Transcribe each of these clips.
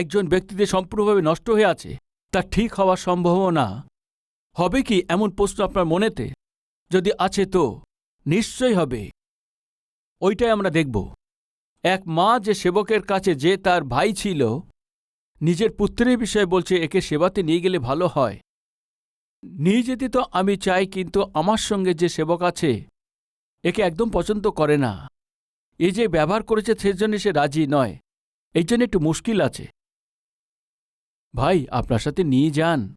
একজন ব্যক্তিদের সম্পূর্ণভাবে নষ্ট হয়ে আছে, তা ঠিক হওয়ার সম্ভাবনা। হবে কি এমন প্রশ্ন আপনার মনেতে? যদি আছে তো, নিশ্চয়ই হবে। ওইটাই আমরা দেখব। এক মা যে সেবকের কাছে যে তার ভাই ছিল, নিজের পুত্রের বিষয়ে বলছে, একে সেবাতে নিয়ে গেলে ভালো হয়। নিয়ে যেতে তো আমি চাই, কিন্তু আমার সঙ্গে যে সেবক আছে, একে একদম পছন্দ করে না। এ যে ব্যবহার করেছে, সেজন্য সে রাজি নয়। এই জন্য একটু মুশকিল আছে। ভাই, আপনার সাথে নিয়ে যান।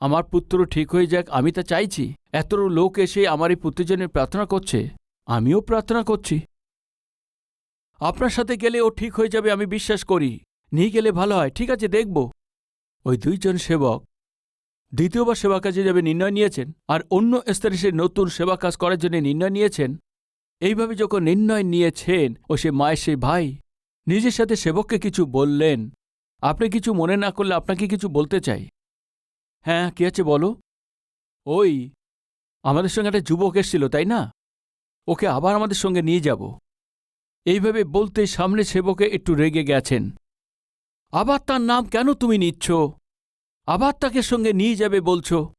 আমার পুত্র ঠিক হয়ে যাক, আমি তা চাইছি। এত লোক এসে আমার এই পুত্রের জন্য প্রার্থনা করছে। আমিও প্রার্থনা করছি। আপনার সাথে গেলে ও ঠিক হয়ে যাবে, আমি বিশ্বাস করি। নিয়ে গেলে ভালো হয়, ঠিক আছে, দেখব। ওই দুইজন সেবক দ্বিতীয়বার সেবা কাজে যাবে নির্ণয় নিয়েছেন, আর অন্য স্তরে সে নতুন সেবা কাজ করার জন্য নির্ণয় নিয়েছেন। এইভাবে যখন নির্ণয় নিয়েছেন, ও সে মায়ের সেই ভাই, নিজের সাথে সেবককে কিছু বললেন। আপনি কিছু মনে না করলে আপনাকে কিছু বলতে চাই। হ্যাঁ কি আছে বলো? ওই, আমাদের সঙ্গে একটা যুবক এসছিল, তাই না? ওকে আবার আমাদের সঙ্গে নিয়ে যাব। এইভাবে বলতে সামনে সেবকে একটু রেগে গেছেন। আবার তার নাম কেন তুমি নিচ্ছ? আবার তাকে সঙ্গে নিয়ে যাবে বলছো?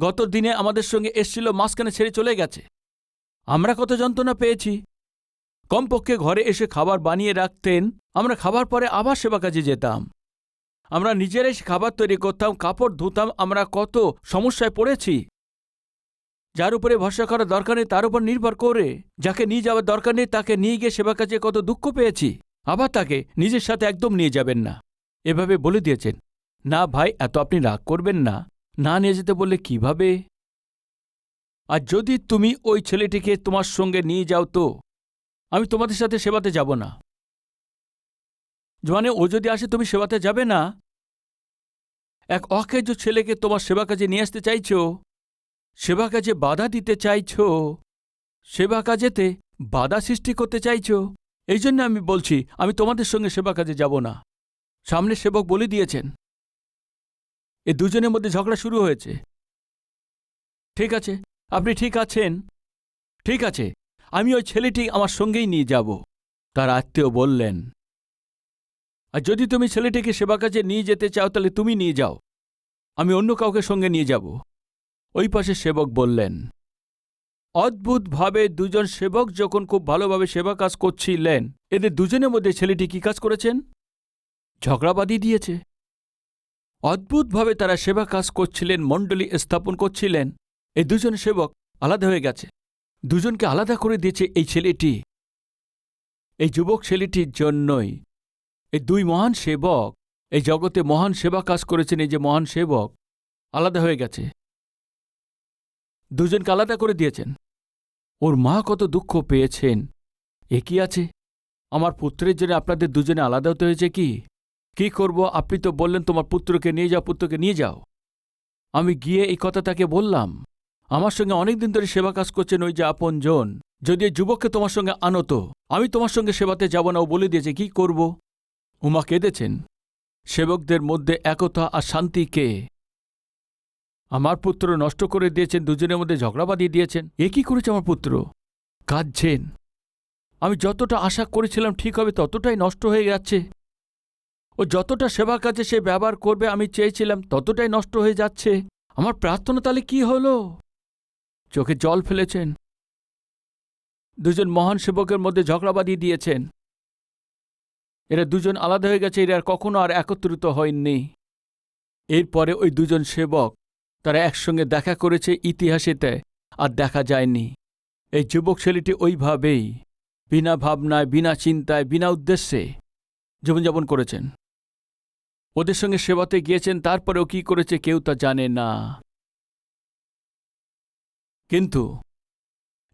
গত দিনে আমাদের সঙ্গে এসছিল, মাঝখানে ছেড়ে চলে গেছে। আমরা কত যন্ত্রণা পেয়েছি। কমপক্ষে ঘরে এসে খাবার বানিয়ে রাখতেন, আমরা খাবার পরে আবার সেবা কাজে যেতাম। আমরা নিজেরাই খাবার তৈরি করতাম, কাপড় ধুতাম, আমরা কত সমস্যায় পড়েছি। যার উপরে ভরসা করার দরকার নেই, তার উপর নির্ভর করে। যাকে নিয়ে যাওয়ার দরকার নেই, তাকে নিয়ে গিয়ে সেবা কাজে কত দুঃখ পেয়েছি। আবার তাকে নিজের সাথে একদম নিয়ে যাবেন না। এভাবে বলে দিয়েছেন, না ভাই, এত আপনি রাগ করবেন না। না নিয়ে যেতে বললে কীভাবে? আর যদি তুমি ওই ছেলেটিকে তোমার সঙ্গে নিয়ে যাও তো আমি তোমাদের সাথে সেবাতে যাব না। মানে ও যদি আসে, তুমি সেবাতে যাবে না? এক অকেজ ছেলেকে তোমার সেবা কাজে নিয়ে আসতে চাইছ? সেবা কাজে বাধা দিতে চাইছ? সেবা কাজেতে বাধা সৃষ্টি করতে চাইছ? এই জন্য আমি বলছি, আমি তোমাদের সঙ্গে সেবা কাজে যাব না। সামনে সেবক বলে দিয়েছেন। এ দুজনের মধ্যে ঝগড়া শুরু হয়েছে। ঠিক আছে, আপনি ঠিক আছেন? ঠিক আছে। আমি ওই ছেলেটি আমার সঙ্গেই নিয়ে যাব। তার আত্মীয় বললেন, আর যদি তুমি ছেলেটিকে সেবা কাজে নিয়ে যেতে চাও, তাহলে তুমি নিয়ে যাও। আমি অন্য কাউকে সঙ্গে নিয়ে যাব। ওই পাশে সেবক বললেন, অদ্ভুতভাবে দুজন সেবক যখন খুব ভালোভাবে সেবা কাজ করছিলেন, এদের দুজনের মধ্যে ছেলেটি কি কাজ করেছেন? ঝগড়াবাদী দিয়েছে। অদ্ভুতভাবে তারা সেবা কাজ করছিলেন, মণ্ডলী স্থাপন করছিলেন। এই দুজন সেবক আলাদা হয়ে গেছে। দুজনকে আলাদা করে দিয়েছে এই ছেলেটি। এই যুবক ছেলেটির জন্যই। এই দুই মহান সেবক, এই জগতে মহান সেবা কাজ করেছেন, এই যে মহান সেবক, আলাদা হয়ে গেছে। দুজনকে আলাদা করে দিয়েছেন। ওর মা কত দুঃখ পেয়েছেন। এ কি আছে? আমার পুত্রের জন্য আপনাদের দুজনে আলাদা হতে হয়েছে কি? কি করব? আপনি তো বললেন, তোমার পুত্রকে নিয়ে যাও, পুত্রকে নিয়ে যাও। আমি গিয়ে এই কথা তাকে বললাম। আমার সঙ্গে অনেকদিন ধরে সেবা কাজ করছেন ওই যে আপন জন। যদি এই যুবককে তোমার সঙ্গে আনত, আমি তোমার সঙ্গে সেবাতে যাব না, ও বলে দিয়েছে, কি করব? উমা কেঁদেছেন। সেবকদের মধ্যে একতা আর শান্তি কে? আমার পুত্র নষ্ট করে দিয়েছেন, দুজনের মধ্যে ঝগড়া বাঁধিয়ে দিয়েছেন। এ কি করেছে আমার পুত্র? কাঁদছেন। আমি যতটা আশা করেছিলাম ঠিক হবে, ততটাই নষ্ট হয়ে যাচ্ছে। ও যতটা সেবা কাজে সে ব্যবহার করবে, আমি চেয়েছিলাম, ততটাই নষ্ট হয়ে যাচ্ছে। আমার প্রার্থনা তাহলে কি হলো? চোখে জল ফেলেছেন। দুজন মহান সেবকের মধ্যে ঝগড়া বাঁধিয়ে দিয়েছেন। এরা দুজন আলাদা হয়ে গেছে, এরা কখনো আর একত্রিত হয়নি। এরপরে ওই দুজন সেবক, তারা একসঙ্গে দেখা করেছে ইতিহাসেতে, আর দেখা যায়নি। এই যুবক ছেলেটি ওইভাবেই, বিনা ভাবনায়, বিনা চিন্তায়, বিনা উদ্দেশ্যে জীবনযাপন করেছেন। ওদের সঙ্গে সেবাতে গিয়েছেন, তারপরেও কি করেছে কেউ তা জানে না। কিন্তু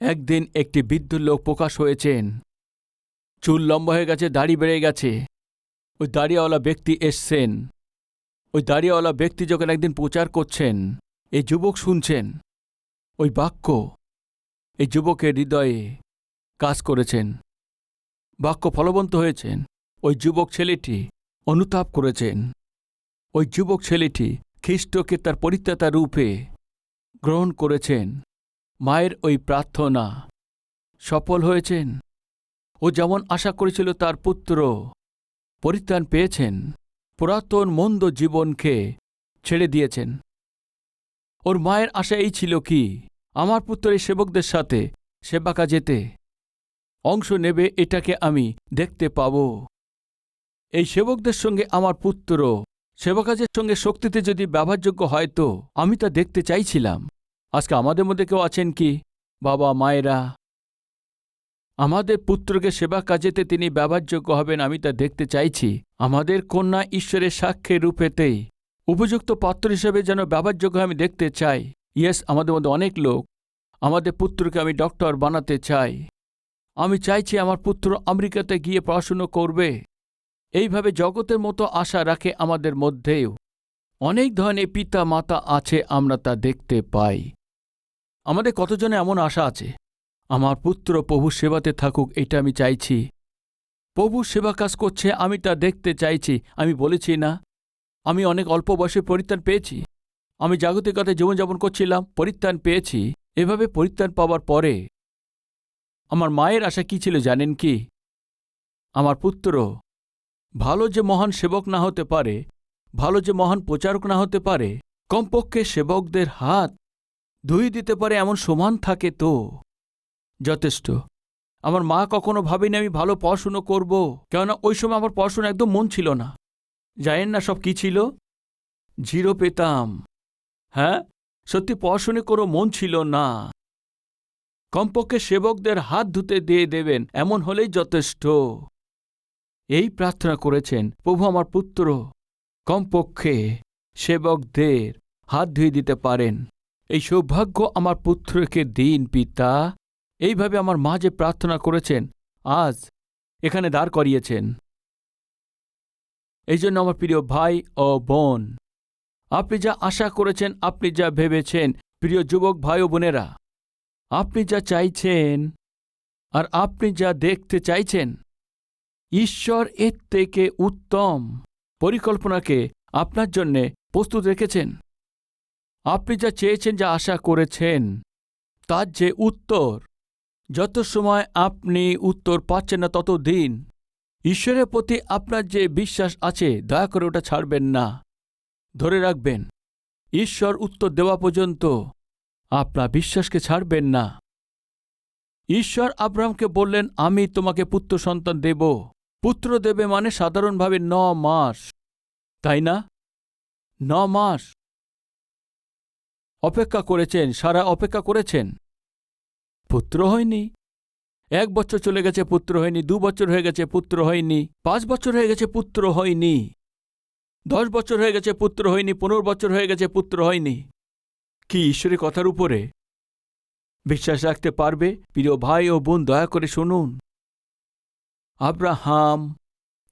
একদিন একটি বৃদ্ধ লোক প্রকাশ হয়েছেন। চুল লম্বা হয়ে গেছে, দাড়ি বেড়ে গেছে। ওই দাড়িওয়ালা ব্যক্তি এসছেন। ওই দাড়িওয়ালা ব্যক্তি যখন একদিন প্রচার করছেন, এই যুবক শুনছেন, ওই বাক্য, এই যুবকের হৃদয়ে কাজ করেছেন। বাক্য ফলবন্ত হয়েছেন। ওই যুবক ছেলেটি অনুতাপ করেছেন। ওই যুবক ছেলেটি খ্রিস্টকে তার পরিত্রাতা রূপে গ্রহণ করেছেন। মায়ের ওই প্রার্থনা। সফল হয়েছেন। ও যেমন আশা করেছিল তার পুত্র, পরিত্রাণ পেয়েছেন। পুরাতন মন্দ জীবনকে ছেড়ে দিয়েছেন। ওর মায়ের আশা এই ছিল কি? আমার পুত্র এই সেবকদের সাথে সেবা কাজেতে অংশ নেবে এটাকে আমি দেখতে পাব। এই সেবকদের সঙ্গে আমার পুত্র সেবাকাজের সঙ্গে শক্তিতে যদি ব্যবহারযোগ্য হয় তো আমি তা দেখতে চাইছিলাম। আজকে আমাদের মধ্যে কেউ আছেন কি? বাবা, মায়েরা। আমাদের পুত্রকে সেবা কাজেতে তিনি ব্যবহারযোগ্য হবেন, আমি তা দেখতে চাইছি। আমাদের কন্যা ঈশ্বরের সাক্ষ্যের রূপেতেই। উপযুক্ত পাত্র হিসেবে যেন ব্যবহারযোগ্য আমি দেখতে চাই। ইয়েস, আমাদের মধ্যে অনেক লোক। আমাদের পুত্রকে আমি ডক্টর বানাতে চাই। আমি চাইছি আমার পুত্র আমেরিকাতে গিয়ে পড়াশুনো করবে। এইভাবে জগতের মতো আশা রাখে আমাদের মধ্যেও। অনেক ধরনের পিতা মাতা আছে আমরা তা দেখতে পাই। আমাদের কতজনে এমন আশা আছে? আমার পুত্র প্রভু সেবাতে থাকুক, এটা আমি চাইছি। প্রভু সেবা কাজ করছে, আমি তা দেখতে চাইছি। আমি বলেছি, না, আমি অনেক অল্প বয়সে পরিত্রাণ পেয়েছি। আমি জাগতিকতায় জীবনযাপন করছিলাম, পরিত্রাণ পেয়েছি। এভাবে পরিত্রাণ পাওয়ার পরে আমার মায়ের আশা কি ছিল জানেন কি? আমার পুত্র ভালো যে মহান সেবক না হতে পারে ভালো যে মহান প্রচারক না হতে পারে, কমপক্ষে সেবকদের হাত ধুই দিতে পারে এমন সমান থাকে তো। যথেষ্ট। আমার মা কখনো ভাবেনি আমি ভালো পড়াশুনো করব, কেননা ওই সময় আমার পড়াশুনো একদম মন ছিল না। জানেন না সব কি ছিল? জিরো পেতাম। হ্যাঁ? সত্যি পড়াশুনে কোনো মন ছিল না। কমপক্ষে সেবকদের হাত ধুতে দিয়ে দেবেন, এমন হলেই যথেষ্ট। এই প্রার্থনা করেছেন, প্রভু আমার পুত্র। কমপক্ষে সেবকদের হাত ধুয়ে দিতে পারেন। এই সৌভাগ্য আমার পুত্রকে দিন, পিতা। এইভাবে আমার মা যে প্রার্থনা করেছেন, আজ এখানে দাঁড় করিয়েছেন। এই জন্য আমার প্রিয় ভাই ও বোন, আপনি যা আশা করেছেন, আপনি যা ভেবেছেন, প্রিয় যুবক ভাই ও বোনেরা, আপনি যা চাইছেন আর আপনি যা দেখতে চাইছেন, ঈশ্বর এর থেকে উত্তম। পরিকল্পনাকে আপনার জন্যে প্রস্তুত রেখেছেন। আপনি যা চেয়েছেন, যা আশা করেছেন, তার যে উত্তর, যত সময় আপনি উত্তর পাচ্ছেন না, তত দিন ঈশ্বরের প্রতি আপনার যে বিশ্বাস আছে, দয়া করে ওটা ছাড়বেন না। ধরে রাখবেন, ঈশ্বর উত্তর দেওয়া পর্যন্ত আপনার বিশ্বাসকে ছাড়বেন না। ঈশ্বর আব্রাহামকে বললেন, আমি তোমাকে পুত্র সন্তান দেব। পুত্র দেবে মানে সাধারণভাবে ন মাস। তাই না? ন মাস। অপেক্ষা করেছেন, সারা অপেক্ষা করেছেন। পুত্র হয়নি। এক বছর চলে গেছে, পুত্র হয়নি। দু বছর হয়ে গেছে, পুত্র হয়নি। পাঁচ বছর হয়ে গেছে, পুত্র হয়নি। দশ বছর হয়ে গেছে, পুত্র হয়নি। পনেরো বছর হয়ে গেছে, পুত্র হয়নি। কি ঈশ্বরের কথার উপরে? বিশ্বাস রাখতে পারবে? প্রিয় ভাই ও বোন, দয়া করে শুনুন। আব্রাহাম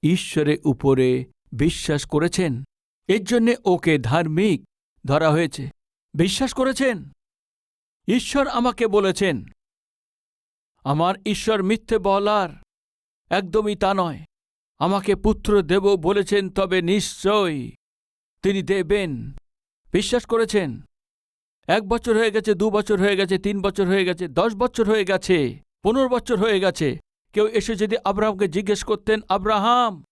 ঈশ্বরের উপরে বিশ্বাস করেছেন। এর জন্যে ওকে ধার্মিক ধরা হয়েছে। বিশ্বাস করেছেন? ঈশ্বর আমাকে বলেছেন, আমার ঈশ্বর মিথ্যে বলার একদমই তা নয়। আমাকে পুত্র দেব বলেছেন, তবে নিশ্চয় তিনি দেবেন। বিশ্বাস করেছেন? এক বছর হয়ে গেছে, দু বছর হয়ে গেছে, তিন বছর হয়ে গেছে, দশ বছর হয়ে গেছে, পনেরো বছর হয়ে গেছে। কেউ এসে যদি আব্রাহামকে জিজ্ঞেস করতেন, আব্রাহাম,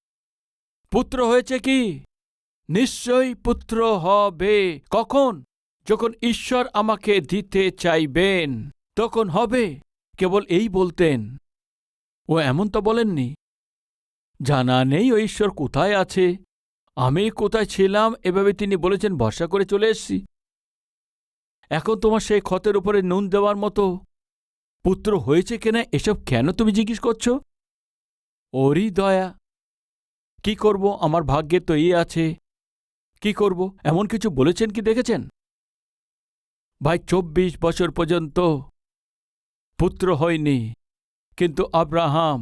পুত্র হয়েছে কি? নিশ্চয়ই পুত্র হবে। কখন? যখন ঈশ্বর আমাকে দিতে চাইবেন, তখন হবে। কেবল এই বলতেন। ও এমন তো বলেননি। জানা নেই ও ঈশ্বর কোথায় আছে? আমি কোথায় ছিলাম? এভাবে তিনি বলেছেন, ভরসা করে চলে এসছি। এখন তোমার সেই ক্ষতের উপরে নুন দেওয়ার মতো পুত্র হয়েছে কিনা এসব কেন তুমি জিজ্ঞেস করছ? ওরই দয়া। কি করব? আমার ভাগ্যে তো এই আছে। কি করব? এমন কিছু বলেছেন কি দেখেছেন? ভাই, চব্বিশ বছর পর্যন্ত পুত্র হয়নি, কিন্তু আব্রাহাম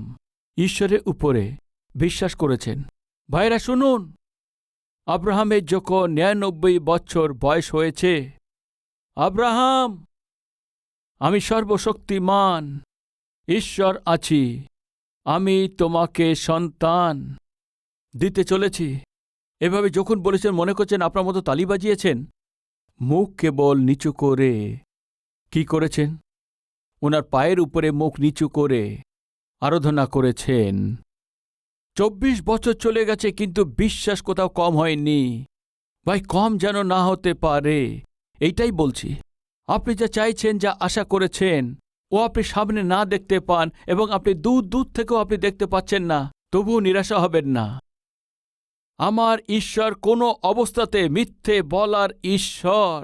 ঈশ্বরের উপরে বিশ্বাস করেছেন। ভাইরা, শুনুন। আব্রাহামের যখন নিরানব্বই বছর বয়স হয়েছে, আব্রাহাম আমি সর্বশক্তিমান। ঈশ্বর আছি। আমি তোমাকে সন্তান দিতে চলেছি। এভাবে যখন বলেছেন, মনে করছেন আপনার মতো তালি বাজিয়েছেন, মুখ কেবল নিচু করে কি করেছেন? ওনার পায়ের উপরে মুখ নিচু করে আরাধনা করেছেন। চব্বিশ বছর চলে গেছে, কিন্তু বিশ্বাস কোথাও কম হয়নি। ভাই, কম যেন না হতে পারে। এইটাই বলছি। আপনি যা চাইছেন, যা আশা করেছেন, ও আপনি সামনে না দেখতে পান এবং আপনি দূর দূর থেকেও আপনি দেখতে পাচ্ছেন না, তবুও নিরাশা হবেন না। আমার ঈশ্বর কোনো অবস্থাতে মিথ্যে বলার ঈশ্বর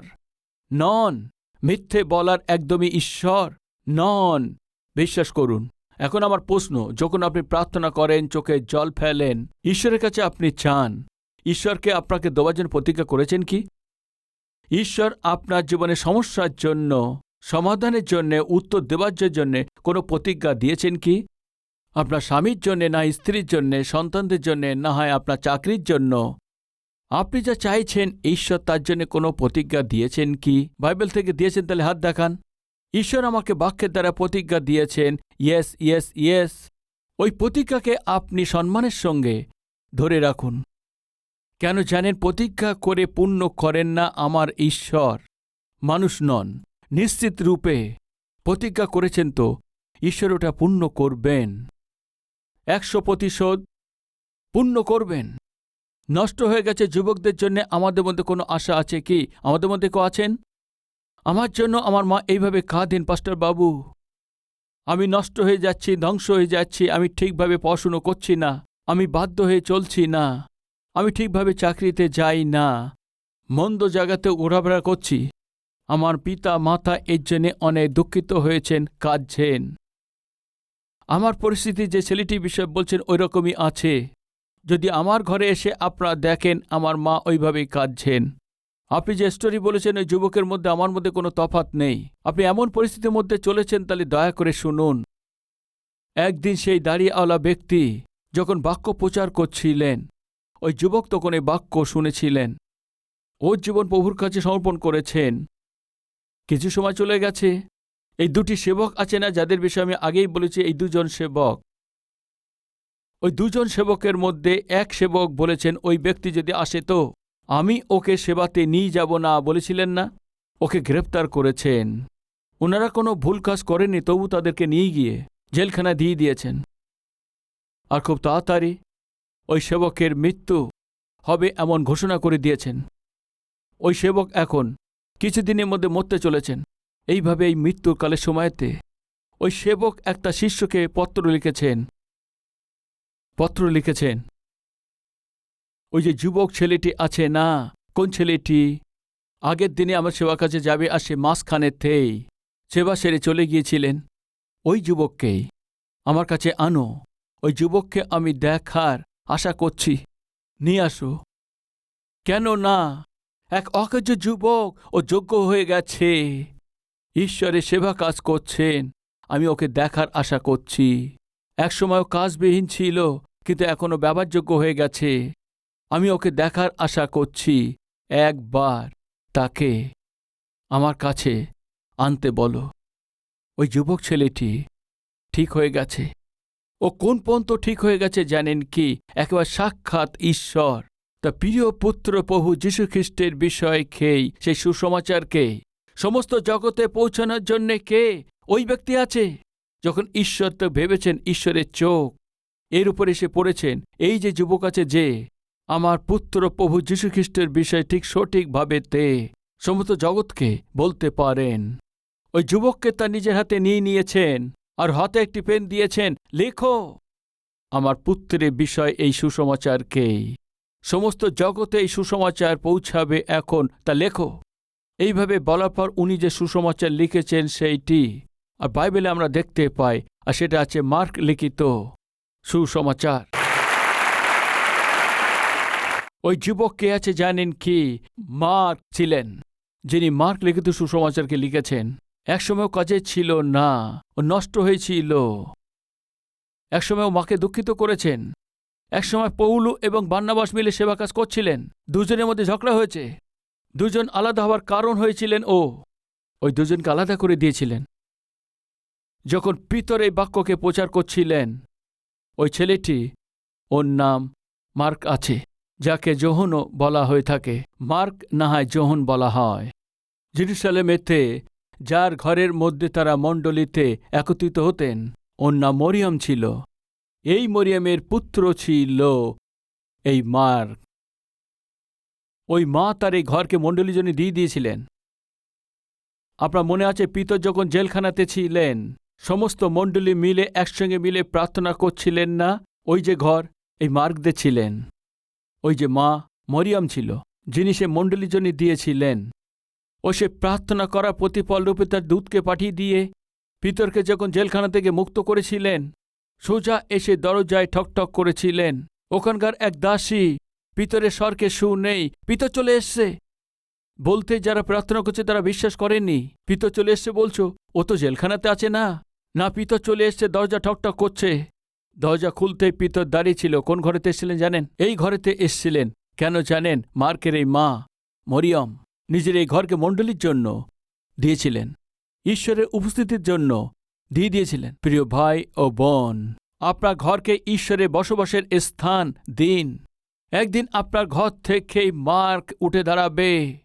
নন। মিথ্যে বলার একদমই ঈশ্বর নন। বিশ্বাস করুন, এখন আমার প্রশ্ন, যখন আপনি প্রার্থনা করেন, চোখে জল ফেলেন, ঈশ্বরের কাছে আপনি চান, ঈশ্বরকে আপনাকে দেওয়ার জন্য প্রতিজ্ঞা করেছেন কি? ঈশ্বর আপনার জীবনে সমস্যার জন্য, সমাধানের জন্য, উত্তর দেওয়ার জন্য কোনো প্রতিজ্ঞা দিয়েছেন কি? আপনার স্বামীর জন্যে না স্ত্রীর জন্যে, সন্তানদের জন্যে, না হয় আপনার চাকরির জন্য? আপনি যা চাইছেন, ঈশ্বর তার জন্য কোনো প্রতিজ্ঞা দিয়েছেন কি? বাইবেল থেকে দিয়েছেন তাহলে হাত দেখান। ঈশ্বর আমাকে বাক্যের দ্বারা প্রতিজ্ঞা দিয়েছেন, ইয়েস ইয়েস ইয়েস। ওই প্রতিজ্ঞাকে আপনি সম্মানের সঙ্গে ধরে রাখুন। কেন জানেন, প্রতিজ্ঞা করে পূর্ণ করেন না আমার ঈশ্বর। মানুষ নন, নিশ্চিত রূপে প্রতিজ্ঞা করেছেন তো, ঈশ্বর ওটা পূর্ণ করবেন। একশো প্রতিশোধ পূর্ণ করবেন। নষ্ট হয়ে গেছে যুবকদের জন্য আমাদের মধ্যে কোনো আশা আছে কি? আমাদের মধ্যে কেউ আছেন? আমার জন্য আমার মা এইভাবে কাঁদেন, পাস্টার বাবু। আমি নষ্ট হয়ে যাচ্ছি, ধ্বংস হয়ে যাচ্ছি, আমি ঠিকভাবে পড়াশুনো করছি না, আমি বাধ্য হয়ে চলছি না। আমি ঠিকভাবে চাকরিতে যাই না। মন্দ জায়গাতে ঘোরাফেরা করছি। আমার পিতা মাতা এর জন্যে অনেক দুঃখিত হয়েছেন, কাঁদছেন। আমার পরিস্থিতি যে ছেলেটি বিষয় বলছেন ওই রকমই আছে। যদি আমার ঘরে এসে আপনারা দেখেন, আমার মা ওইভাবেই কাঁদছেন। আপনি যে স্টোরি বলেছেন, ওই যুবকের মধ্যে আমার মধ্যে কোনো তফাত নেই। আপনি এমন পরিস্থিতির মধ্যে চলেছেন, তাহলে দয়া করে শুনুন। একদিন সেই দাঁড়িয়েওয়ালা ব্যক্তি যখন বাক্য প্রচার করছিলেন ওই যুবক তখন এই বাক্য শুনেছিলেন। ওর জীবন প্রভুর কাছে সমর্পণ করেছেন। কিছু সময় চলে গেছে। এই দুটি সেবক আছে না যাদের বিষয়ে আমি আগেই বলেছি, এই দুজন সেবক। ওই দুজন সেবকের মধ্যে এক সেবক বলেছেন, ওই ব্যক্তি যদি আসে তো আমি ওকে সেবাতে নিয়ে যাব না। বলেছিলেন না? ওকে গ্রেপ্তার করেছেন। ওনারা কোনো ভুল কাজ করেননি, তবু তাদেরকে নিয়ে গিয়ে জেলখানা দিয়ে দিয়েছেন। আর খুব তাড়াতাড়ি ওই সেবকের মৃত্যু হবে এমন ঘোষণা করে দিয়েছেন। ওই সেবক এখন কিছুদিনের মধ্যে মরতে চলেছেন। এইভাবে এই মৃত্যুকালের সময়তে ওই সেবক একটা শিষ্যকে পত্র লিখেছেন। পত্র লিখেছেন, ওই যে যুবক ছেলেটি আছে না? কোন ছেলেটি? আগের দিনে আমার সেবা কাছে যাবে আর সে মাসখানের থেই। সেবা সেরে চলে গিয়েছিলেন। ওই যুবককেই আমার কাছে আনো। ওই যুবককে আমি দেখার আশা করছি। নিয়ে আসো। কেন না? এক অকেজ যুবক ও যোগ্য হয়ে গেছে। ঈশ্বরের সেবা কাজ করছেন। আমি ওকে দেখার আশা করছি। একসময় কাজবিহীন ছিল, কিন্তু এখনও ব্যবহারযোগ্য হয়ে গেছে। আমি ওকে দেখার আশা করছি। একবার তাকে আমার কাছে আনতে বলো। ওই যুবক ছেলেটি ঠিক হয়ে গেছে। ও কোন পর্যন্ত ঠিক হয়ে গেছে জানেন কি? একেবারে সাক্ষাৎ ঈশ্বর। তা প্রিয় পুত্র প্রভু যীশুখ্রিস্টের বিষয় খেই সেই সুসমাচারকে সমস্ত জগতে পৌঁছানোর জন্যে কে? ওই ব্যক্তি আছে? যখন ঈশ্বর তো ভেবেছেন ঈশ্বরের চোখ। এর উপরে এসে পড়েছেন, এই যে যুবক আছে যে, আমার পুত্র প্রভু যীশুখ্রিস্টের বিষয় ঠিক সঠিকভাবে তে। সমস্ত জগৎকে বলতে পারেন। ওই যুবককে তার নিজের হাতে নিয়ে নিয়েছেন। আর হাতে একটি পেন দিয়েছেন, লেখো। আমার পুত্রের বিষয় এই সুসমাচারকেই সমস্ত জগতে এই সুসমাচার পৌঁছাবে এখন, তা লেখো। এইভাবে বলার পর উনি যে সুসমাচার লিখেছেন সেইটি আর বাইবেলে আমরা দেখতে পাই, আর সেটা আছে মার্ক লিখিত সুসমাচার। ওই যুবক কে আছে জানেন কি? মার্ক ছিলেন, যিনি মার্ক লিখিত সুসমাচারকে লিখেছেন। একসময় কাজে ছিল না, ও নষ্ট হয়েছিল। একসময় মাকে দুঃখিত করেছেন। একসময় পৌলু এবং বান্নাবাস মিলে সেবা কাজ করছিলেন। দুজনের মধ্যে ঝগড়া হয়েছে। দুজন আলাদা হওয়ার কারণ হয়েছিলেন ও। ওই দুজনকে আলাদা করে দিয়েছিলেন। যখন পিতর এই বাক্যকে প্রচার করছিলেন, ওই ছেলেটি, ওর নাম মার্ক আছে, যাকে জোহনও বলা হয়ে থাকে। মার্ক না হয় জোহন বলা হয়। জেরুসালেমেতে যার ঘরের মধ্যে তারা মণ্ডলীতে একত্রিত হতেন। ওর নাম মরিয়ম ছিল। এই মরিয়মের পুত্র ছিল এই মার্ক। ওই মা তার এই ঘরকে মণ্ডলীর জন্য দিয়ে দিয়েছিলেন। আপনার মনে আছে পিতর যখন জেলখানাতে ছিলেন, সমস্ত মণ্ডলী মিলে একসঙ্গে মিলে প্রার্থনা করছিলেন না? ওই যে ঘর, এই মার্কদের ছিলেন। ওই যে মা মরিয়াম ছিল, যিনি সে মণ্ডলীর দিয়েছিলেন। ও সে প্রার্থনা করা প্রতিফল রূপে তার দূতকে পাঠিয়ে দিয়ে পিতরকে যখন জেলখানা থেকে মুক্ত করেছিলেন, সোজা এসে দরজায় ঠকঠক করেছিলেন। ওখানকার এক দাসী পিতরের স্বরকে সু নেই, পিতর চলে এসছে। বলতে যারা প্রার্থনা করছে তারা বিশ্বাস করেননি। পিতর চলে এসছে বলছো? ও তো জেলখানাতে আছে না? না, পিতর চলে এসছে, দরজা ঠকঠক করছে। দরজা খুলতেই পিতর দাঁড়িয়ে ছিল। কোন ঘরেতে এসেছিলেন জানেন? এই ঘরেতে এসছিলেন। কেন জানেন? মার্কের এই মা, মরিয়ম। নিজের এই ঘরকে মণ্ডলীর জন্য দিয়েছিলেন, ঈশ্বরের উপস্থিতির জন্য দিয়ে দিয়েছিলেন। প্রিয় ভাই ও বোন, আপনার ঘরকে ঈশ্বরের বসবাসের স্থান দিন। একদিন আপনার ঘর থেকেই মার্ক উঠে দাঁড়াবে।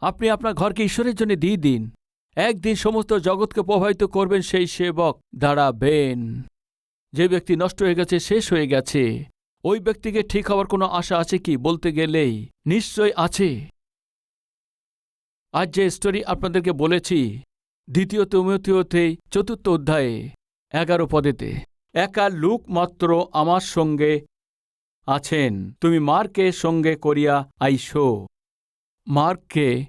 আপনি আপনার ঘরকে ঈশ্বরের জন্য দিয়ে দিন। একদিন সমস্ত জগৎকে প্রভাবিত করবেন সেই সেবক দাঁড়াবেন। যে ব্যক্তি নষ্ট হয়ে গেছে, শেষ হয়ে গেছে। ওই ব্যক্তিকে ঠিক হওয়ার কোনো আশা আছে কি বলতে গেলেই? নিশ্চয় আছে। আজ যে স্টোরি আপনাদেরকে বলেছি, দ্বিতীয় তৃতীয়তে চতুর্থ অধ্যায়ে, এগারো পদেতে, একা লুক মাত্র আমার সঙ্গে আছেন। তুমি মার্কে সঙ্গে করিয়া আইসো। মার্ককে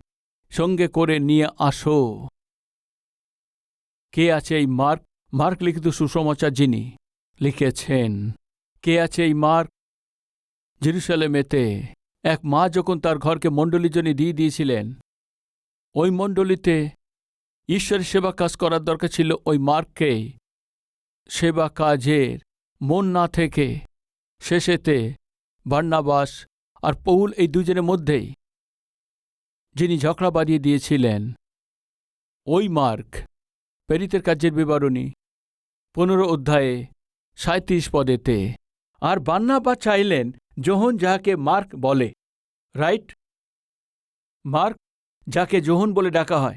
সঙ্গে করে নিয়ে আসো। কে আছে এই মার্ক? মার্ক লিখিত সুসমাচার যিনি লিখেছেন। কে আছে এই মার্ক জেরুসালেমেতে এক মা যখন তার ঘরকে মণ্ডলীর জন্য দিয়ে দিয়েছিলেন, ওই মণ্ডলীতে ঈশ্বরের সেবা কাজ করার দরকার ছিল ওই মার্ককেই সেবা কাজের মন না থেকে শেষেতে বার্নাবাস আর পৌল এই দুজনের মধ্যেই, যিনি ঝগড়া বাড়িয়ে দিয়েছিলেন, ওই মার্ক পেরিতের কাজের বিবরণী, পনেরো অধ্যায়ে সাঁত্রিশ পদেতে। আর বান্নাবা চাইলেন জোহন যাহাকে মার্ক বলে। রাইট মার্ক যাকে জোহন বলে ডাকা হয়।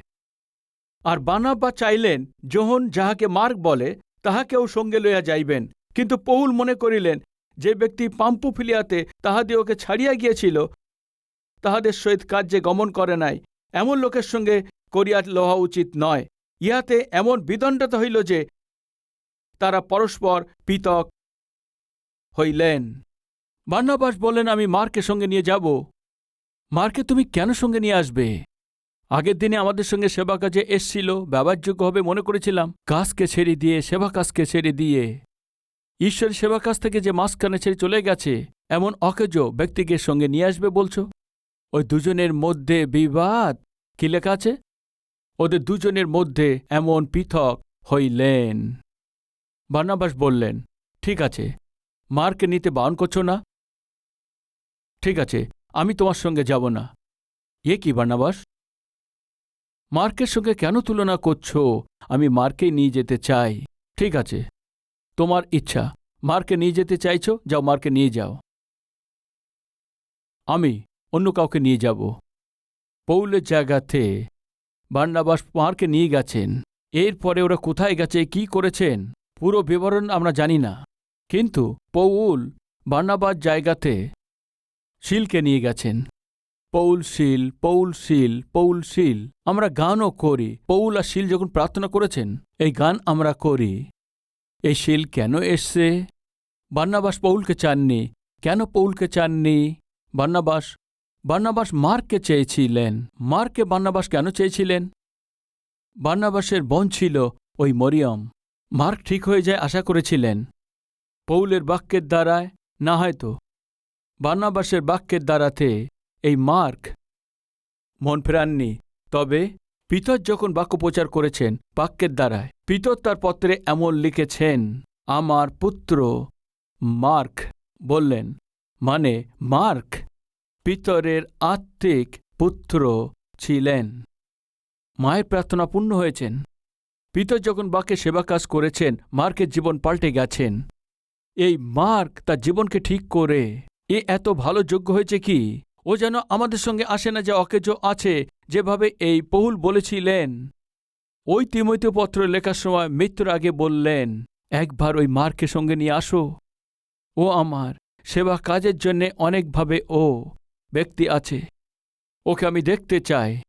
আর বানাব্বা চাইলেন জোহন যাহাকে মার্ক বলে, তাহাকেও সঙ্গে লইয়া যাইবেন। কিন্তু পৌল মনে করিলেন, যে ব্যক্তি পাম্পু ফিলিয়াতে পাম্পুফিলিয়াতে তাহাদিওকে ছাড়িয়া গিয়েছিল, তাহাদের সহিত কার্যে গমন করে নাই, এমন লোকের সঙ্গে করিয়া লওয়া উচিত নয়। ইহাতে এমন বিদণ্ডতা হইল যে, তারা পরস্পর পৃথক হইলেন। বার্নাবাস বললেন, আমি মার্কে সঙ্গে নিয়ে যাব। মার্কে তুমি কেন সঙ্গে নিয়ে আসবে? আগের দিনে আমাদের সঙ্গে সেবা কাজে এসছিল। ব্যবহারযোগ্য হবে মনে করেছিলাম, কাজকে ছেড়ে দিয়ে, সেবা কাজকে ছেড়ে দিয়ে। ঈশ্বরের সেবা কাজ থেকে যে মাঝখানে ছেড়ে চলে গেছে, এমন অকেজ ব্যক্তিকে সঙ্গে নিয়ে আসবে বলছো? ওই দুজনের মধ্যে বিবাদ? কি লেখা আছে? ওদের দুজনের মধ্যে এমন পৃথক হইলেন। বার্নাবাস বললেন, ঠিক আছে। মারকে নিতে বারণ করছ না? ঠিক আছে, আমি তোমার সঙ্গে যাব না। এ কি, বার্নাবাস? মার্কের সঙ্গে কেন তুলনা করছ? আমি মার্কে নিয়ে যেতে চাই। ঠিক আছে, তোমার ইচ্ছা। মার্কে নিয়ে যেতে চাইছো? যাও মার্কে নিয়ে যাও। আমি অন্য কাউকে নিয়ে যাব। পৌলের জায়গাতে বার্নাবাস মার্কে নিয়ে গেছেন। এরপরে ওরা কোথায় গেছে, কি করেছেন? পুরো বিবরণ আমরা জানি না। কিন্তু পৌল বার্নাবাস জায়গাতে শিলকে নিয়ে গেছেন। পৌল, শিল পৌল শিল পৌল, শিল, আমরা গানও করি। পৌল আর শিল যখন প্রার্থনা করেছেন, এই গান আমরা করি। এই শিল কেন এসছে? বার্নাবাস পৌলকে চাননি। কেন পৌলকে চাননি? বার্নাবাস বার্নাবাস মার্ককে চেয়েছিলেন। মার্ককে বার্নাবাস কেন চেয়েছিলেন? বার্নাবাসের বোন ছিল ওই মরিয়ম। মার্ক ঠিক হয়ে যায় আশা করেছিলেন। পৌলের বাক্যের দ্বারায় না হয়তো বার্নাবাসের বাক্যের দ্বারাতে এই মার্ক মন ফেরাননি। তবে পিতর যখন বাক্য প্রচার করেছেন বাক্যের দ্বারায়, পিতর তার পত্রে এমন লিখেছেন, আমার পুত্র মার্ক বললেন। মানে মার্ক পিতরের আত্মিক পুত্র ছিলেন। মায়ের প্রার্থনা পূর্ণ হয়েছেন। পিতর যখন বাক্যে সেবা কাজ করেছেন, মার্কের জীবন পাল্টে গেছেন। এই মার্ক তার জীবনকে ঠিক করে। এ এত ভালো যোগ্য হয়েছে কি? ও যেন আমাদের সঙ্গে আসে না যে অকেজ আছে, যেভাবে এই পহুল বলেছিলেন। ওই তিমৈত পত্র লেখার সময় মৃত্যুর আগে বললেন, একবার ওই মার্কের সঙ্গে নিয়ে আসো। ও আমার, সেবা কাজের জন্যে অনেকভাবে ও ব্যক্তি আছে। ওকে আমি দেখতে চাই।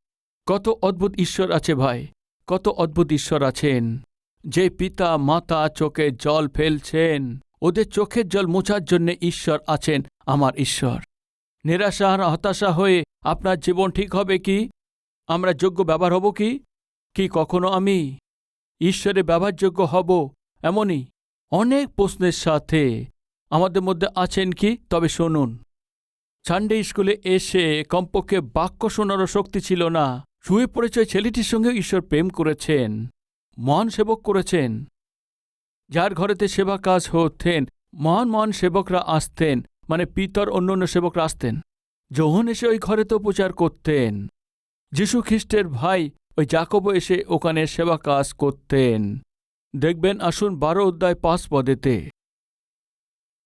কত অদ্ভুত ঈশ্বর আছে ভাই, কত অদ্ভুত ঈশ্বর আছেন। যে পিতা মাতা চোখে জল ফেলছেন। ওদের চোখের জল মোছার জন্য ঈশ্বর আছেন আমার ঈশ্বর। নিরাশা আর হতাশা হয়ে আপনার জীবন ঠিক হবে কি? আমরা যোগ্য ব্যবহার হব কি? কি কখনো আমি? ঈশ্বরে ব্যবহারযোগ্য হব এমনই অনেক প্রশ্নের সাথে আমাদের মধ্যে আছেন কি? তবে শুনুন। সানডে স্কুলে এসে কমপক্ষে বাক্য শোনারও শক্তি ছিল না। শুয়ে পড়েছে ছেলেটির সঙ্গে ঈশ্বর প্রেম করেছেন, মহান সেবক করেছেন। যার ঘরেতে সেবা কাজ হতেন, মহান মহান সেবকরা আসতেন মানে পিতর অন্য অন্য সেবকরা আসতেন। যখন এসে ওই ঘরেতেও প্রচার করতেন। যীশু খ্রিস্টের ভাই ওই জাকব এসে ওখানে সেবা কাজ করতেন। দেখবেন, আসুন বারো অধ্যায় পাঁচ পদেতে।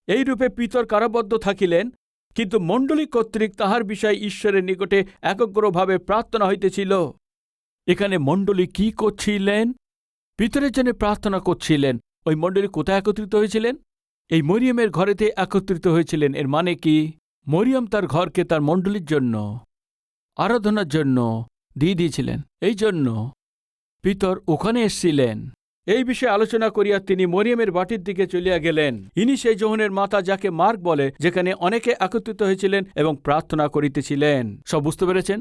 এই রূপে পিতর কারাবদ্ধ থাকিলেন, কিন্তু মণ্ডলী কর্তৃক তাহার বিষয়ে ঈশ্বরের নিকটে একগ্রভাবে প্রার্থনা হইতেছিল। এখানে মণ্ডলী কি করছিলেন? পিতরের জন্য প্রার্থনা করছিলেন। ওই মণ্ডলী কোথায় একত্রিত হয়েছিলেন? এই মরিয়মের ঘরেতে একত্রিত হয়েছিলেন এর মানে কি? মরিয়ম তার ঘরকে তার মণ্ডলীর জন্য, আরাধনার জন্য দিয়ে দিয়েছিলেন। এই জন্য পিতর ওখানে এসছিলেন। এই বিষয়ে আলোচনা করিয়া তিনি মরিয়মের বাটির দিকে চলিয়া গেলেন। ইনি সেই যোহনের মাতা যাকে মার্ক বলে, যেখানে অনেকে একত্রিত হয়েছিলেন এবং প্রার্থনা করিতেছিলেন। সব বুঝতে পেরেছেন?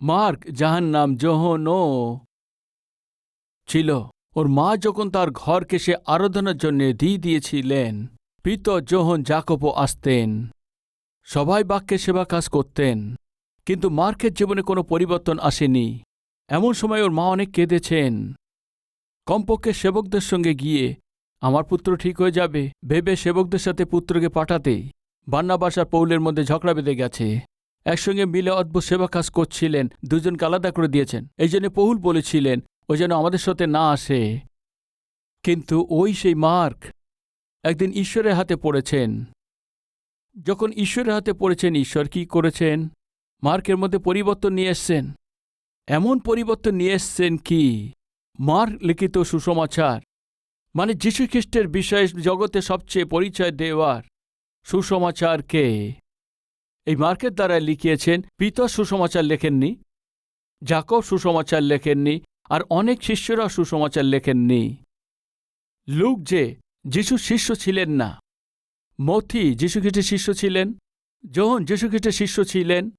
মার্ক যাহার নাম যোহনও ছিল। ওর মা যখন তার ঘরকে সে আরাধনার জন্য দিয়ে দিয়েছিলেন, পিত যোহন জাকপও আসতেন, সবাই বাক্যে সেবা কাজ করতেন, কিন্তু মার্কের জীবনে কোনো পরিবর্তন আসেনি। এমন সময় ওর মা অনেক কেঁদেছেন। কমপক্ষে সেবকদের সঙ্গে গিয়ে, আমার পুত্র ঠিক হয়ে যাবে, ভেবে সেবকদের সাথে পুত্রকে পাঠাতেই বান্নাবাস আর পৌলের মধ্যে ঝগড়া বেঁধে গেছে। একসঙ্গে মিলে অদ্ভুত সেবা কাজ করছিলেন, দুজনকে আলাদা করে দিয়েছেন। এই জন্য পৌল বলেছিলেন ও যেন আমাদের সাথে না আসে। কিন্তু ওই সেই মার্ক একদিন ঈশ্বরের হাতে পড়েছেন। যখন ঈশ্বরের হাতে পড়েছেন, ঈশ্বর কি করেছেন? মার্কের মধ্যে পরিবর্তন নিয়ে এসছেন। এমন পরিবর্তন নিয়ে এসছেন কি? মার্ক লিখিত সুসমাচার মানে যীশুখ্রিস্টের বিষয়ে জগতে সবচেয়ে পরিচয় দেওয়ার সুসমাচারকে এই মার্কের দ্বারা লিখিয়েছেন, পিতর সুসমাচার লেখেননি জাকব সুসমাচার লেখেননি আর অনেক শিষ্যরা সুসমাচার লেখেননি। লুক যে যিশুর শিষ্য ছিলেন না। মথি যীশুখ্রিস্টের শিষ্য ছিলেন। যোহন যীশুখ্রিস্টের শিষ্য ছিলেন।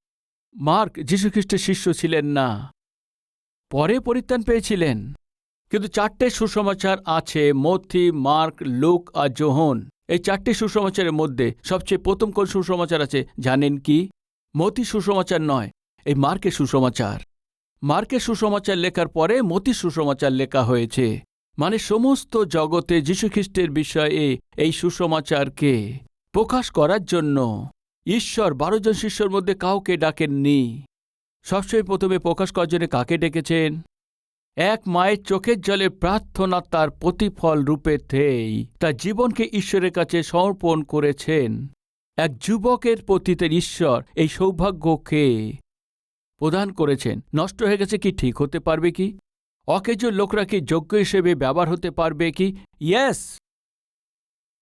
মার্ক যীশুখ্রিস্টের শিষ্য ছিলেন না। পরে পরিত্রাণ পেয়েছিলেন। কিন্তু চারটে সুসমাচার আছে মথি মার্ক, লুক আর যোহন। এই চারটে সুসমাচারের মধ্যে সবচেয়ে প্রথম কোন সুসমাচার আছে জানেন কি? মতি সুসমাচার নয়, এই মার্কের সুসমাচার। মার্কের সুসমাচার লেখার পরে মতি সুসমাচার লেখা হয়েছে। মানে সমস্ত জগতে যীশুখ্রিস্টের বিষয়ে এই সুসমাচারকে প্রকাশ করার জন্য। ঈশ্বর বারো জন শিষ্যর মধ্যে কাউকে ডাকেননি। সবসময় প্রথমে প্রকাশ করার জন্য কাকে ডেকেছেন? এক মায়ের চোখের জলে প্রার্থনা তার প্রতিফল রূপেতেই তার জীবনকে ঈশ্বরের কাছে সমর্পণ করেছেন। এক যুবকের পতিতের ঈশ্বর, এই সৌভাগ্যকে প্রদান করেছেন। নষ্ট হয়ে গেছে কি? ঠিক হতে পারবে কি? অকেজ লোকরা কি যোগ্য হিসেবে ব্যবহার হতে পারবে কি? ইয়েস!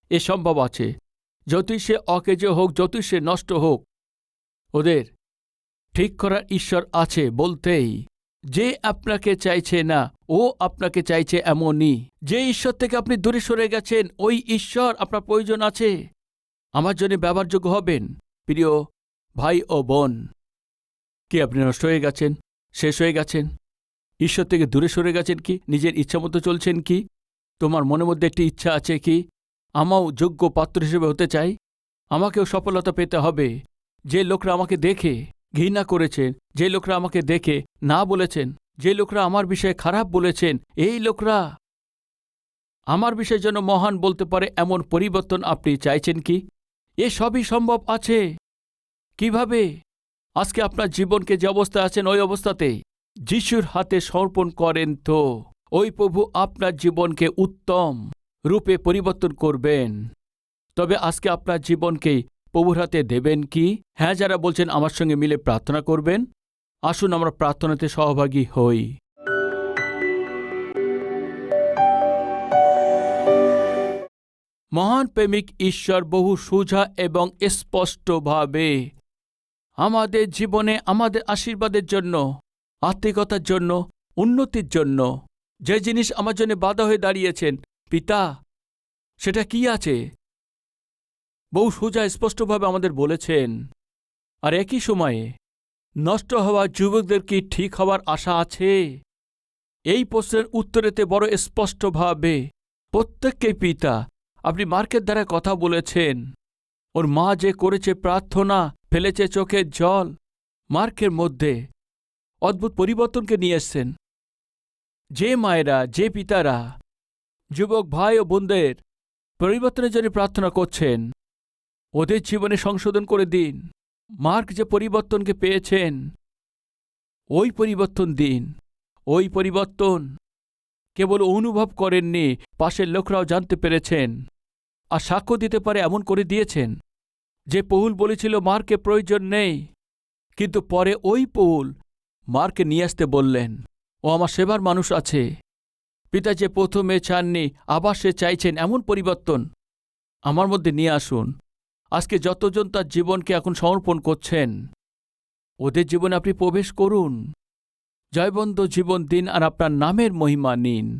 এ সম্ভব আছে। যতই সে অকেজ হোক, যতই সে নষ্ট হোক, ওদের ঠিক করার ঈশ্বর আছে বলতেই, যে আপনাকে চাইছে না, ও আপনাকে চাইছে এমনই। যে ঈশ্বর থেকে আপনি দূরে সরে গেছেন, ওই ঈশ্বর আপনার প্রয়োজন আছে। আমার জন্য ব্যবহারযোগ্য হবেন। প্রিয় ভাই ও বোন কি আপনি নষ্ট হয়ে গেছেন? শেষ হয়ে গেছেন? ঈশ্বর থেকে দূরে সরে গেছেন কি? নিজের ইচ্ছা মতো চলছেন কি? তোমার মনের মধ্যে একটি ইচ্ছা আছে কি? আমাও যোগ্য পাত্র হিসেবে হতে চাই? আমাকেও সফলতা পেতে হবে। যে লোকরা আমাকে দেখে, ঘৃণা করেছেন, যে লোকরা আমাকে দেখে না বলেছেন, যে লোকরা আমার বিষয়ে খারাপ বলেছেন, এই লোকরা আমার বিষয়ে যেন মহান বলতে পারে, এমন পরিবর্তন আপনি চাইছেন কি? এ সবই সম্ভব আছে। কীভাবে? আজকে আপনার জীবনকে যে অবস্থায় আছেন, ওই অবস্থাতে যিশুর হাতে সমর্পণ করেন তো। ওই প্রভু আপনার জীবনকে উত্তম রূপে পরিবর্তন করবেন। তবে আজকে আপনার জীবনকেই প্রভুর হাতে দেবেন কি? হ্যাঁ যারা বলছেন আমার সঙ্গে মিলে প্রার্থনা করবেন, আসুন আমরা প্রার্থনাতে সহভাগী হই। মহান প্রেমিক ঈশ্বর বহু সোজা এবং স্পষ্টভাবে আমাদের জীবনে, আমাদের আশীর্বাদের জন্য, আত্মিকতার জন্য, উন্নতির জন্য। যে জিনিস আমার জন্য বাধা হয়ে দাঁড়িয়েছেন, পিতা, সেটা কি আছে? বহু সোজা, স্পষ্টভাবে আমাদের বলেছেন, আর একই সময়ে নষ্ট হওয়া যুবকদের কি ঠিক হওয়ার আশা আছে? এই প্রশ্নের উত্তরেতে বড় স্পষ্টভাবে প্রত্যেককে পিতা, আপনি মার্কের দ্বারা কথা বলেছেন, ওর মা যে করেছে প্রার্থনা ফেলেছে চোখের জল, মার্কের মধ্যে। অদ্ভুত পরিবর্তনকে নিয়ে এসছেন। যে মায়েরা, যে পিতারা, যুবক ভাই ও বোনদের পরিবর্তনের জন্য প্রার্থনা করছেন, ওদের জীবনে সংশোধন করে দিন। মার্ক যে পরিবর্তনকে পেয়েছেন, ওই পরিবর্তন দিন। ওই পরিবর্তন কেবল অনুভব করেননি, পাশের লোকরাও জানতে পেরেছেন। আর সাক্ষ্য দিতে পারে এমন করে দিয়েছেন। যে পহুল বলেছিল, মার্কে প্রয়োজন নেই। কিন্তু পরে ওই পহুল মার্কে নিয়ে আসতে বললেন, ও আমার সেবার মানুষ আছে। পিতা যে প্রথমে চাননি, আবার সে চাইছেন এমন পরিবর্তন। আমার মধ্যে নিয়ে আসুন। আজকে যতজন তার জীবনকে এখন সমর্পণ করছেন, ওদের জীবনে আপনি প্রবেশ করুন। জয়বন্ত জীবন দিন আর আপনার নামের মহিমা নিন।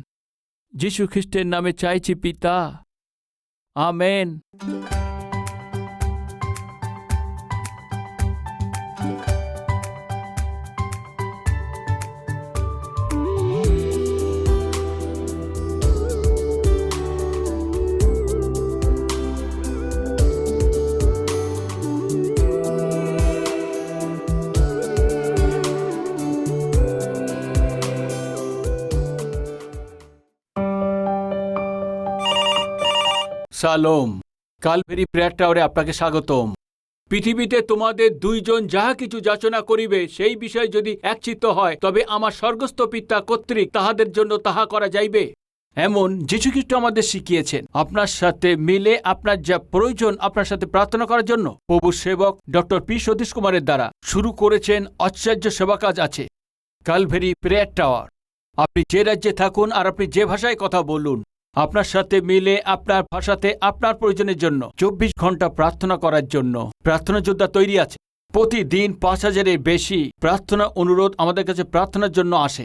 যীশু খ্রিস্টের নামে চাইছি পিতা। আমেন। সালোম। কালভেরি প্রেয়ার টাওয়ারে আপনাকে স্বাগতম। পৃথিবীতে তোমাদের দুইজন যাহা কিছু যাচনা করিবে, সেই বিষয়ে যদি একচিত্ত হয়, তবে আমার স্বর্গস্থ পিতা কর্তৃক তাহাদের জন্য তাহা করা যাইবে। এমন যীশুখ্রিস্ট আমাদের শিখিয়েছেন, আপনার সাথে মিলে আপনার যা প্রয়োজন আপনার সাথে প্রার্থনা করার জন্য। প্রভু সেবক ডক্টর পি সতীশ কুমারের দ্বারা শুরু করেছেন আশ্চর্য সেবা কাজ আছে। Calvary prayer tower. আপনি যে রাজ্যে থাকুন আর আপনি যে ভাষায় কথা বলুন আপনার সাথে মিলে, আপনার ভাষাতে, আপনার প্রয়োজনের জন্য। চব্বিশ ঘণ্টা প্রার্থনা করার জন্য। প্রার্থনা যোদ্ধা তৈরি আছে। প্রতিদিন পাঁচ হাজারের বেশি প্রার্থনা অনুরোধ আমাদের কাছে প্রার্থনার জন্য আসে।